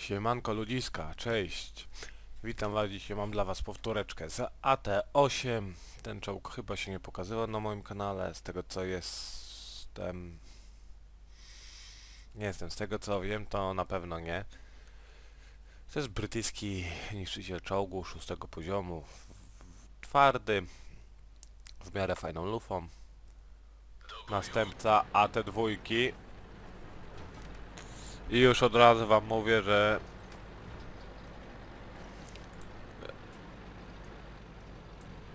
Siemanko ludziska, cześć. Witam was, dzisiaj mam dla was powtóreczkę z AT8. Ten czołg chyba się nie pokazywał na moim kanale, z tego co jestem... Nie jestem, z tego co wiem to na pewno nie. To jest brytyjski niszczyciel czołgu szóstego poziomu. Twardy, w miarę fajną lufą. Następca AT2. I już od razu wam mówię, że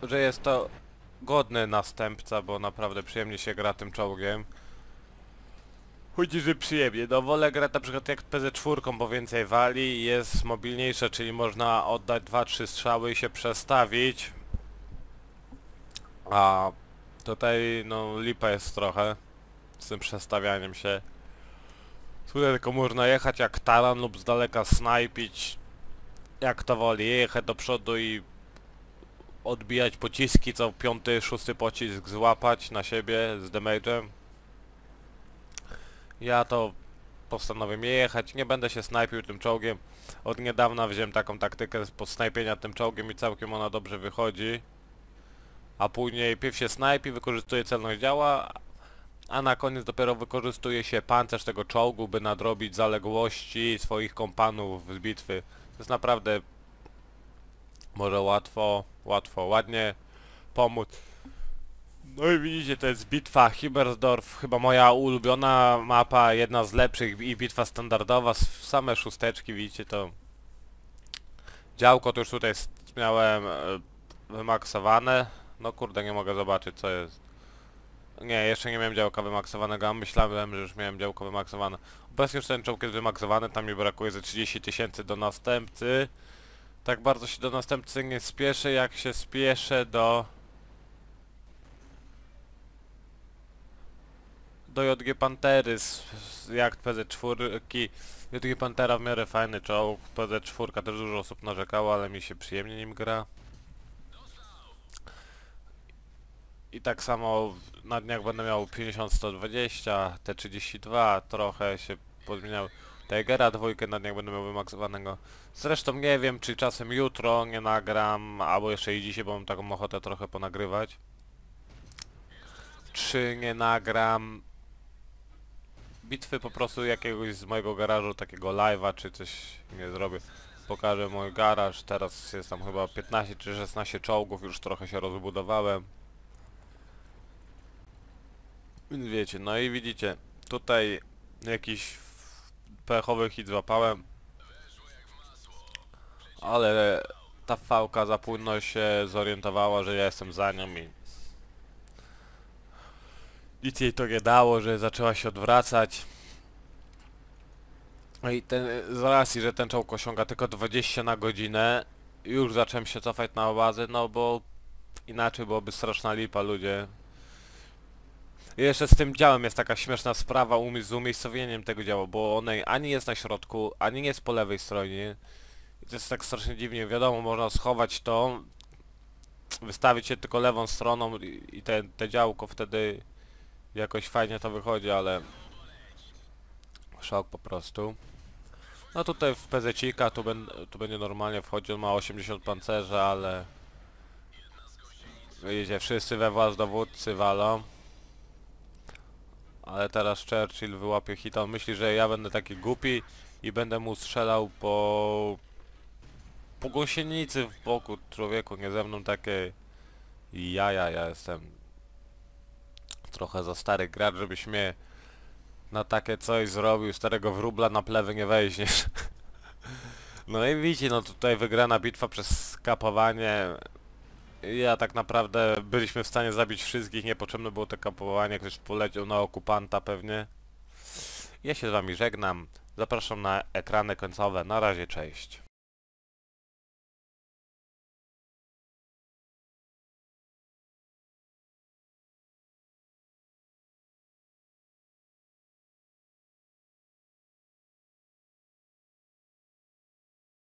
że jest to godny następca, bo naprawdę przyjemnie się gra tym czołgiem. Chodzi, że przyjemnie. No wolę grać na przykład jak PZ4, bo więcej wali, jest mobilniejsze, czyli można oddać 2-3 strzały i się przestawić. A tutaj no lipa jest trochę z tym przestawianiem się. Tutaj tylko można jechać jak taran lub z daleka snajpić. Jak to woli, jechać do przodu i odbijać pociski, co piąty, szósty pocisk złapać na siebie z damage'em. Ja to postanowię jechać, nie będę się snajpił tym czołgiem. Od niedawna wziąłem taką taktykę snajpienia tym czołgiem i całkiem ona dobrze wychodzi. A później pierw się snajpi, wykorzystuje celność działa, a na koniec dopiero wykorzystuje się pancerz tego czołgu, by nadrobić zaległości swoich kompanów z bitwy. To jest naprawdę może łatwo, łatwo, ładnie pomóc. No i widzicie, to jest bitwa Hibersdorf, chyba moja ulubiona mapa, jedna z lepszych i bitwa standardowa, same szósteczki, widzicie to. Działko to już tutaj miałem e, wymaksowane. No kurde, nie mogę zobaczyć co jest. Nie, jeszcze nie miałem działka wymaksowanego, a myślałem, że już miałem działko wymaksowane. Obecnie już ten czołg jest wymaksowany, tam mi brakuje ze 30 tysięcy do następcy. Tak bardzo się do następcy nie spieszę, jak się spieszę do... Do JG Pantery z, z jak PZ4. JG Pantera w miarę fajny czołg, PZ4 też dużo osób narzekało, ale mi się przyjemnie nim gra. I tak samo na dniach będę miał 50-120, T32, trochę się pozmieniał. Tigera dwójkę na dniach będę miał wymaksowanego. Zresztą nie wiem, czy czasem jutro nie nagram, albo jeszcze i dzisiaj, bo mam taką ochotę trochę ponagrywać. Czy nie nagram bitwy po prostu jakiegoś z mojego garażu, takiego live'a, czy coś nie zrobię. Pokażę mój garaż, teraz jest tam chyba 15 czy 16 czołgów, już trochę się rozbudowałem. Więc wiecie, no i widzicie, tutaj jakiś pechowy hit złapałem. Ale ta fałka za płynno się zorientowała, że ja jestem za nią i... Nic jej to nie dało, że zaczęła się odwracać. No i ten, z racji, że ten czołg osiąga tylko 20 na godzinę, już zacząłem się cofać na bazę, no bo inaczej byłoby straszna lipa ludzie. Jeszcze z tym działem jest taka śmieszna sprawa z umiejscowieniem tego działu, bo one ani jest na środku, ani nie jest po lewej stronie. I to jest tak strasznie dziwnie, wiadomo, można schować to, wystawić się tylko lewą stroną i, te, te działko wtedy jakoś fajnie to wychodzi, ale szok po prostu. No tutaj w pezecika tu, ben, tu będzie normalnie wchodził, on ma 80 pancerza, ale widzicie, wszyscy we włas dowódcy walą. Ale teraz Churchill wyłapie hita. On myśli, że ja będę taki głupi i będę mu strzelał po... po gąsienicy w boku człowieku, nie ze mną takie... Jaja, ja jestem trochę za stary gracz, żebyś mnie na takie coś zrobił, starego wróbla na plewy nie weźmiesz. no i widzicie, no tutaj wygrana bitwa przez kapowanie. Ja tak naprawdę byliśmy w stanie zabić wszystkich, niepotrzebne było to kapowanie, ktoś poleciał na okupanta pewnie. Ja się z wami żegnam, zapraszam na ekrany końcowe, na razie, cześć.